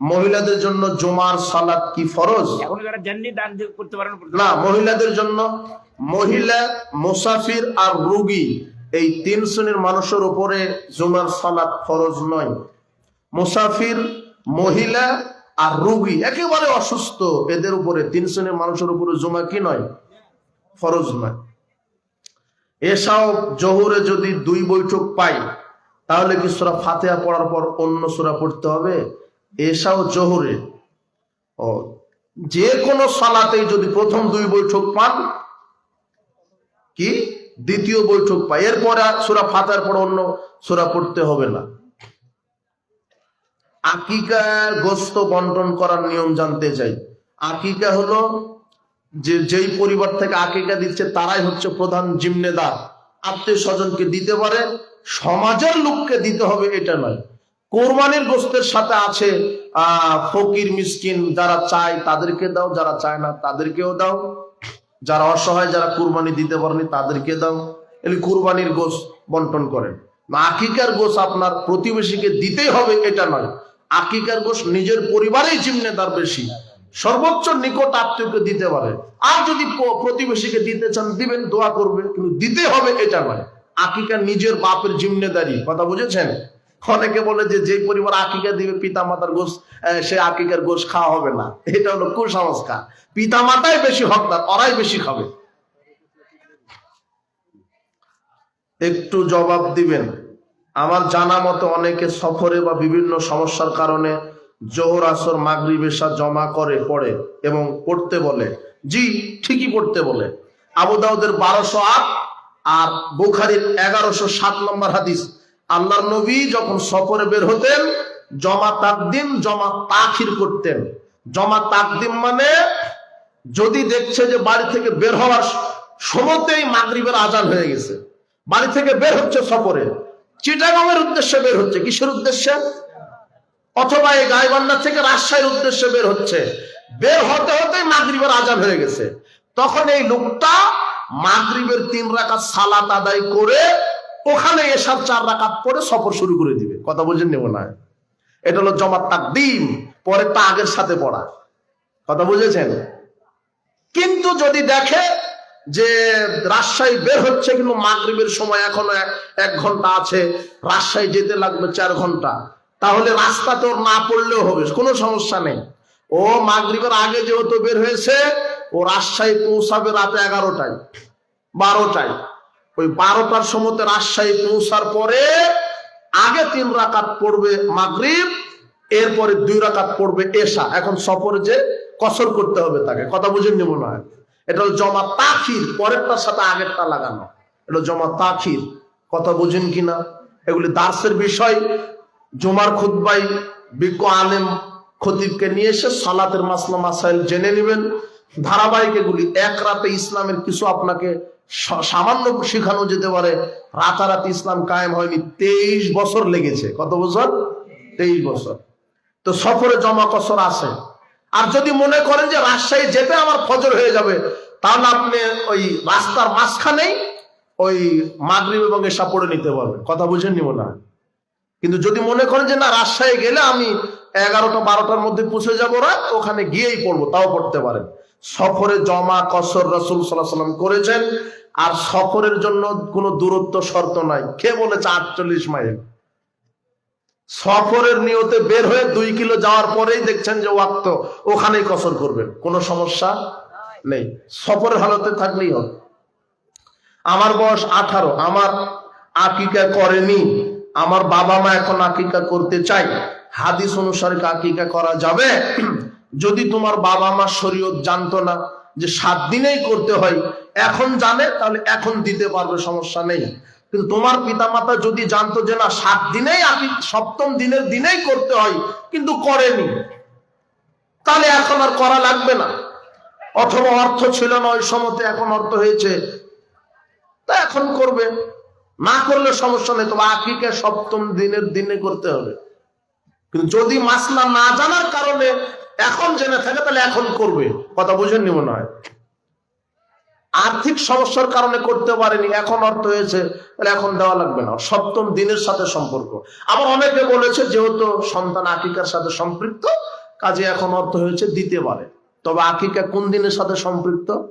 মহিলাদের জন্য জুমার সালাত কি ফরজ? পারেন না মহিলাদের জন্য মহিলা মুসাফির আর রুগী এই তিন শ্রেণির মানুষের উপরে জুমার সালাত ফরজ নয়। মুসাফির মহিলা আর রোগী একেবারে অসুস্থ এদের উপরে তিন শ্রেণির মানুষের উপরে জুমা কি নয়? ফরজ নয়। এসাও জহুরে যদি দুই বৈঠক পাই তাহলে কি সুরা ফাতেহা পড়ার পর অন্য সুরা পড়তে হবে? এসাও জহুরে। ও যে কোনো সালাতেই যদি প্রথম দুই বৈঠক পান, কি? দ্বিতীয় বৈঠক পায়। এরপরে সুরা ফাতার পর অন্য সুরা পড়তে হবে না। আকিকার গোস্ত বন্টন করার নিয়ম জানতে চাই। আকিকা হলো যে, যেই পরিবার থেকে আকিকা দিচ্ছে, তারাই হচ্ছে প্রধান জিম্মেদার। আত্মীয় স্বজনকে দিতে পারে, সমাজের লোককে দিতে হবে, এটা নয়। কোরবানির গোস্তের সাথে আছে আহ ফকির মিসকিন যারা চায় তাদেরকে দাও, যারা চায় না তাদেরকেও দাও। যারা অসহায়, যারা কুরবানি দিতে পারেনি তাদেরকে দাও। এগুলি কুরবানির গোস বন্টন করেন। আকিকার গোস আপনার প্রতিবেশীকে দিতেই হবে, এটা নয়। আকিকার গোস নিজের পরিবারেই জিম্মেদার বেশি। সর্বোচ্চ নিকট আত্মীয়কে দিতে পারে। আর যদি প্রতিবেশীকে দিতে চান, দিবেন, দোয়া করবে কিন্তু দিতে হবে, এটা নয়। আকিকা নিজের বাপের জিম্মেদারি কথা বুঝেছেন? অনেকে বলে যে যে পরিবার আকিকা দিবে পিতা মাতার গোস সে আকিকার গোস খাওয়া হবে না। এটা হলো কুসংস্কার। পিতা মাতাই বেশি হকদার, ওরাই বেশি খাবে। একটু জবাব দিবেন। আমার জানা মতো অনেকে সফরে বা বিভিন্ন সমস্যার কারণে জোহর আসর মাগরিব এশা জমা করে, পড়ে এবং পড়তে বলে। জি, ঠিকই পড়তে বলে। আবু দাউদের বারোশো আট আর বুখারির এগারোশো সাত নম্বর হাদিস। আল্লাহর নবী যখন সফরে বের হতেন, জমা তাকদিম, জমা তাখির করতেন। জমা তাকদিম মানে যদি দেখছে যে বাড়ি থেকে বের হওয়ার সময়তেই মাগরিবের আজান হয়ে গেছে, বাড়ি থেকে বের হচ্ছে সফরে চিটাগামের উদ্দেশ্যে বের হচ্ছে, কিসের উদ্দেশ্যে? অথবা এই গাইবান্ধা থেকে রাজশাহীর উদ্দেশ্যে বের হচ্ছে। বের হতে হতে মাগরিবের আজান হয়ে গেছে। তখন এই লোকটা মাগরিবের তিন রাকাত সালাত আদায় করে ওখানে এসার চার রাকাত পরে সফর শুরু করে দিবে। কথা বুঝেন নেব না এটা হলো জমাত তাকদিম পরেরটা আগের সাথে পড়া। কথা বুঝেছেন? কিন্তু যদি দেখে যে রাজশাহী বের হচ্ছে কিন্তু মাগরিবের সময় এখনও এক- ঘণ্টা আছে, রাজশাহী যেতে লাগবে চার ঘণ্টা, তাহলে রাস্তাতে ওর না পড়লেও হবে, কোনো সমস্যা নেই। ও মাগরিবের আগে যেহেতু বের হয়েছে, ও রাজশাহী পৌঁছাবে রাতে এগারোটায়, বারোটায়। ওই বারোটার সময়তে রাজশাহী পৌঁছার পরে আগে তিন রাকাত পড়বে মাগরিব, এরপরে দুই রাকাত পড়বে এশা। এখন সফরে যে কসর করতে হবে তাকে। কথা বুঝে নেব না এটা হলো জমা তাখির, পরেরটার সাথে আগেরটা লাগানো। এটা জমা তাখির। কথা বুঝেন কিনা এগুলি দার্সের বিষয়। জুমার খুদ্বাই বিজ্ঞ আলেম খতিবকে নিয়ে এসে সালাতের মাসলা মাসাইল জেনে নেবেন। ধারাবাহিক এগুলি এক রাতে ইসলামের কিছু আপনাকে সামান্য শেখানো যেতে পারে। রাতারাতি ইসলাম কায়েম হয়নি, তেইশ বছর লেগেছে। কত বছর? তেইশ বছর। তো সফরে জমা কসর আছে। আর যদি মনে করেন যে রাজশাহী যেতে আমার ফজর হয়ে যাবে, তাহলে আপনি ওই রাস্তার মাঝখানেই ওই মাগরিব এবং এসা পড়ে নিতে পারবেন। কথা বুঝে নিব না কিন্তু যদি মনে করেন যে না, রাজশাহী গেলে আমি এগারোটা, বারোটার মধ্যে পৌঁছে যাব, রাত ওখানে গিয়েই পড়ব, তাও পড়তে পারেন। সফরে জমা কসর রসুল সাল্লাম করেছেন, আর সফরের জন্য কোনো দূরত্ব শর্ত নাই। কে বলেছে আটচল্লিশ মাইল? সফরের নিয়তে বের হয়ে দুই কিলো যাওয়ার পরেই দেখছেন যে ওয়াক্ত, ওখানেই কসর করবেন কোনো সমস্যা নেই। সফরের হালতে থাকলেই হবে। আমার বয়স আঠারো, আমার আকিকা করেনি। আমার বাবা মা এখন আকিকা করতে চাই। হাদিস অনুসারে আকিকা করা যাবে। যদি তোমার বাবা মা শরীয়ত জানতো না যে সাত দিনেই করতে হয়, এখন জানে, তাহলে এখন দিতে পারবে, সমস্যা নেই। কিন্তু তোমার পিতামাতা যদি জানতো যে না, সাত দিনেই আকি সপ্তম দিনের দিনেই করতে হয়, কিন্তু করেনি, তাহলে এখন আর করা লাগবে না। অথবা অর্থ ছিল না, ওই সময়তে এখন অর্থ হয়েছে, তা এখন করবে। না করলে সমস্যা নেই, তবে আকিকে সপ্তম দিনের দিনে করতে হবে। কিন্তু যদি মাসলা না জানার কারণে এখন জেনে থাকে, তাহলে এখন করবে। কথা বুঝেননি মনে হয়? আর্থিক সমস্যার কারণে করতে পারেনি, এখন অর্থ হয়েছে, তাহলে এখন দেওয়া লাগবে না। সপ্তম দিনের সাথে সম্পর্ক। আবার অনেকে বলেছে, যেহেতু সন্তান আকিকার সাথে সম্পৃক্ত, কাজে এখন অর্থ হয়েছে দিতে পারে। তবে আকিকা কোন দিনের সাথে সম্পৃক্ত?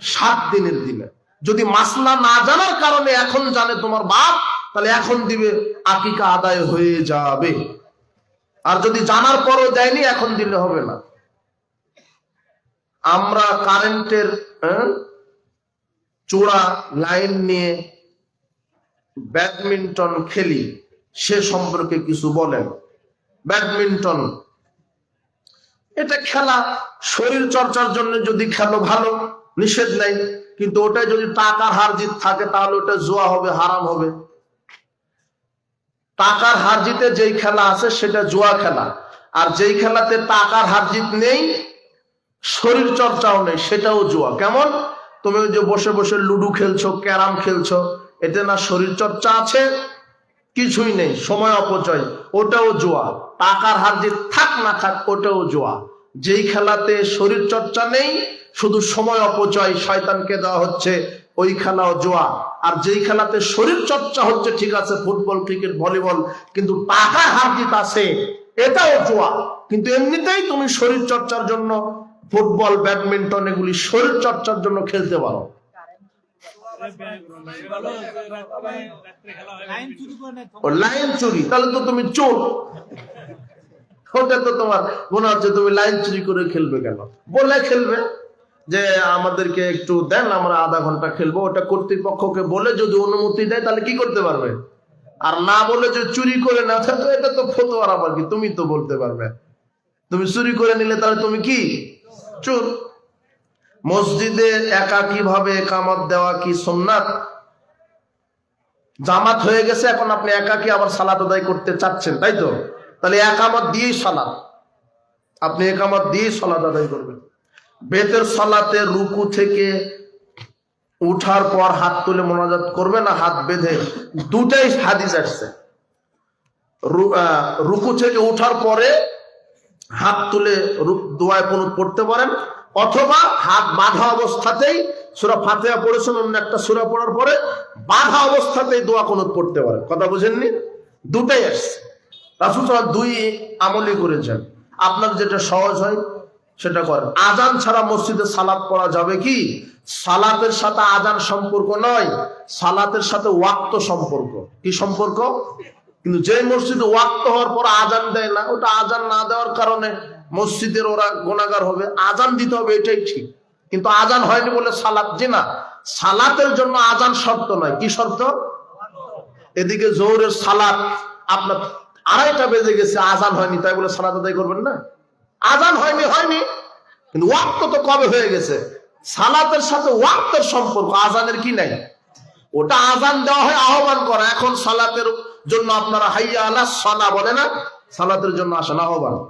সাত দিনের দিনে। যদি মাসলা না জানার কারণে এখন জানে তোমার বাপ, তাহলে এখন দিবে, আকিকা আদায় হয়ে যাবে। আর যদি জানার পরও দেয়নি, এখন দিলে হবে না। আমরা কারেন্টের চূড়া লাইন নিয়ে ব্যাডমিন্টন খেলি, সে সম্পর্কে কিছু বলেন। ব্যাডমিন্টন, এটা খেলা শরীর চর্চার জন্য যদি খেলো ভালো, নিষেধ নেই, কিন্তু ওটাই যদি টাকার হার জিত থাকে, তাহলে ওটা জোয়া হবে, হারাম হবে। টাকার হার জিতে যেই খেলা আছে সেটা জুয়া খেলা। আর যেই খেলাতে টাকার হার জিত নেই, শরীর চর্চাও নেই, সেটাও জুয়া। কেমন? তুমি যে বসে বসে লুডু খেলছো, ক্যারাম খেলছো, এতে না শরীর চর্চা আছে? কিছুই নেই, সময় অপচয়, ওটাও জুয়া। টাকার হার যে থাক না থাক, ওটাও জুয়া। যেই খেলাতে শরীর চর্চা নেই, শুধু সময় অপচয়, শয়তানকে দেওয়া হচ্ছে ওই খেলাও জোয়া আর যেই খেলাতে শরীর চর্চা হচ্ছে, ঠিক আছে, ফুটবল, ক্রিকেট, ভলিবল, কিন্তু টাকার হার জিত আছে এটাও জোয়া কিন্তু এমনিতেই তুমি শরীর চর্চার জন্য ফুটবল, ব্যাডমিন্টন, এগুলি শরীর চর্চার জন্য খেলতে পারো। লাইন চুরি, তাহলে তো তুমি চোর। ওটা তো তোমার মনে হচ্ছে তুমি লাইন চুরি করে খেলবে কেন? বলে খেলবে। যে আমাদেরকে একটু দেন, আমরা আধা ঘণ্টা খেলব। ওটা কর্তৃপক্ষকে বলে যদি অনুমতি দেয়, তাহলে কি করতে পারবে? আর না বলে যে চুরি করে না তো এটা তো ফতোয়ার আবার কি? তুমি তো বলতে পারবে। তুমি চুরি করে নিলে তাহলে তুমি কি? চোর। মসজিদে একা কীভাবে একামত দেওয়া কি সুন্নাত? জামাত হয়ে গেছে, এখন আপনি একাকি আবার সালাত আদায় করতে চাচ্ছেন, তাই তো? তাহলে একামত দিয়েই সালাত। আপনি একামত দিয়েই সালাত আদায় করবেন। বেতের সালাতে রুকু থেকে উঠার পর হাত তুলে মোনাজাত করবে না, হাত বেঁধে? দুটাই হাদিস আসছে। রুকু থেকে উঠার পরে হাত তুলে দোয়ায় কুনুত পড়তে পারেন, অথবা হাত বাঁধা অবস্থাতেই সুরা ফাতেহা পড়েছেন, অন্য একটা সুরা পড়ার পরে বাঁধা অবস্থাতেই দোয়া কুনুত পড়তে পারেন। কথা বুঝেননি? দুটাই আসছে। রাসুল দুই আমলই করেছেন। আপনার যেটা সহজ হয় সেটা করেন আজান ছাড়া মসজিদে সালাত পড়া যাবে কি? সালাতের সাথে আজান সম্পর্ক নয়, সালাতের সাথে ওয়াক্ত সম্পর্ক। কি সম্পর্ক? কিন্তু যে মসজিদে ওয়াক্ত হওয়ার পর আজান দেয় না, ওটা আজান না দেওয়ার কারণে মসজিদের ওরা গোনাগার হবে। আজান দিতে হবে, এটাই ঠিক। কিন্তু আজান হয়নি বলে সালাত যে না। সালাতের জন্য আজান শর্ত নয়। কি শর্ত? এদিকে জোরের সালাত আপনার আড়াইটা বেজে গেছে, আজান হয়নি, তাই বলে সালাত আদায় করবেন না? আজান হয়নি হয়নি। কিন্তু ওয়াক্ত তো কবে হয়ে গেছে? সালাতের সাথে ওয়াক্তের সম্পর্ক, আজানের কি নাই? ওটা আজান দেওয়া হয়, আহ্বান করা। এখন সালাতের জন্য আপনারা হাইয়া আলা সালা বলে না? সালাতের জন্য আসেন, আহ্বান।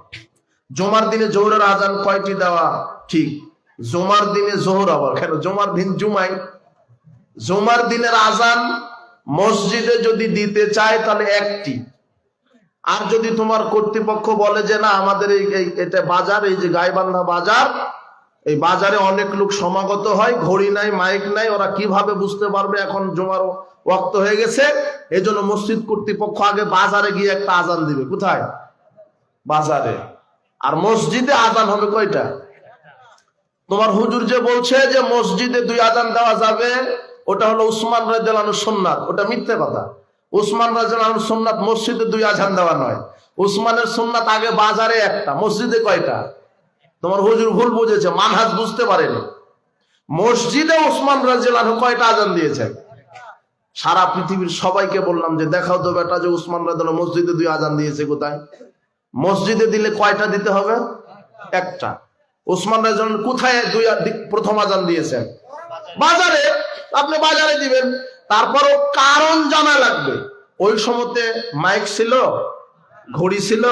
জমার দিনে জোহরের আজান কয়টি দেওয়া? ঠিক। জমার দিনে জোহর আবার। কেন? জমার দিন জুমাই। জমার দিনের আজান মসজিদে যদি দিতে চায়, তাহলে একটি। আর যদি তোমার কর্তৃপক্ষ বলে যে না, আমাদের এই এটা বাজার, এই যে গাইবান্ধা বাজার, এই বাজারে অনেক লোক সমাগত হয়, ঘড়ি নাই, মাইক নাই, ওরা কীভাবে বুঝতে পারবে? এখন জমার ওয়াক্ত হয়ে গেছে। এই জন্য মসজিদ কর্তৃপক্ষ আগে বাজারে গিয়ে একটা আজান দিবে। কোথায়? বাজারে। আর মসজিদে আজান হবে কয়টা? তোমার হুজুর যে বলছে যে মসজিদে দুই আজান দেওয়া যাবে, ওটা হলো উসমান রাজু সোননাথ ওটা মিথ্যে কথা। উসমান রাজু সোননাথ মসজিদে দুই আজান দেওয়া নয়। উসমানের সোননাথ আগে বাজারে একটা, মসজিদে কয়টা? তোমার হুজুর ভুল বুঝেছে, মানহাজ বুঝতে পারেনি। মসজিদে উসমান রাজু কয়টা আজান দিয়েছে সারা পৃথিবীর সবাইকে বললাম যে, দেখাও তো বেটা যে উসমান রাজু মসজিদে দুই আজান দিয়েছে কোথায়? মসজিদে দিলে কয়টা দিতে হবে? একটা। ওসমান রাজন কোথায় দুই প্রথম আজান দিয়েছেন? বাজারে। আপনি বাজারে দিবেন। তারপরও কারণ জানা লাগবে। ওই সময়তে মাইক ছিল, ঘড়ি ছিল।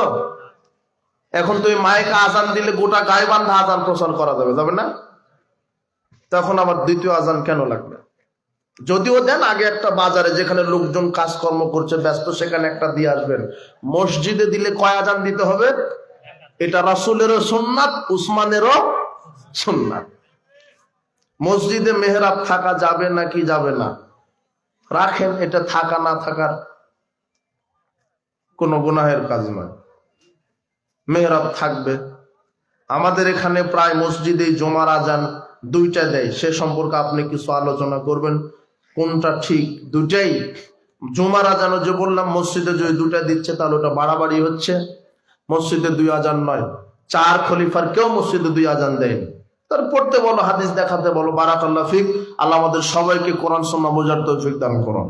এখন তো মাইক আজান দিলে গোটা গায়ে বান্ধা আজান প্রচার করা যাবে যাবে না? তখন আবার দ্বিতীয় আজান কেন লাগবে? যদিও দেন আগে একটা বাজারে যেখানে লোকজন কাজকর্ম করছে, ব্যস্ত, সেখানে একটা দিয়ে আসবেন। মসজিদে দিলে কয় আজান দিতে হবে? এটা রাসুলেরও সোননাথ উসমানেরও সোননাথ মসজিদে মেহরাব থাকা যাবে নাকি যাবে না? রাখেন, এটা থাকা না থাকার কোনো গুনাহের কাজ নয়। মেহরাব থাকবে। আমাদের এখানে প্রায় মসজিদে জমার আজান দুইটা দেয়। সে সম্পর্কে আপনি কিছু আলোচনা করবেন। কোনটা ঠিক? দুটাই জুমার আজানও যে বললাম, মসজিদে যদি দুটা দিচ্ছে, তাহলে ওটা বাড়াবাড়ি হচ্ছে। মসজিদে দুই আজান নয়। চার খলিফার কেউ মসজিদে দুই আজান দেয়নি। তার পড়তে বলো, হাদিস দেখাতে বলো, বারাকাল্লাহ ফিক, আল্লাহ আমাদের সবাইকে কোরআন সন্না বোঝার তৌফিক দান করুন।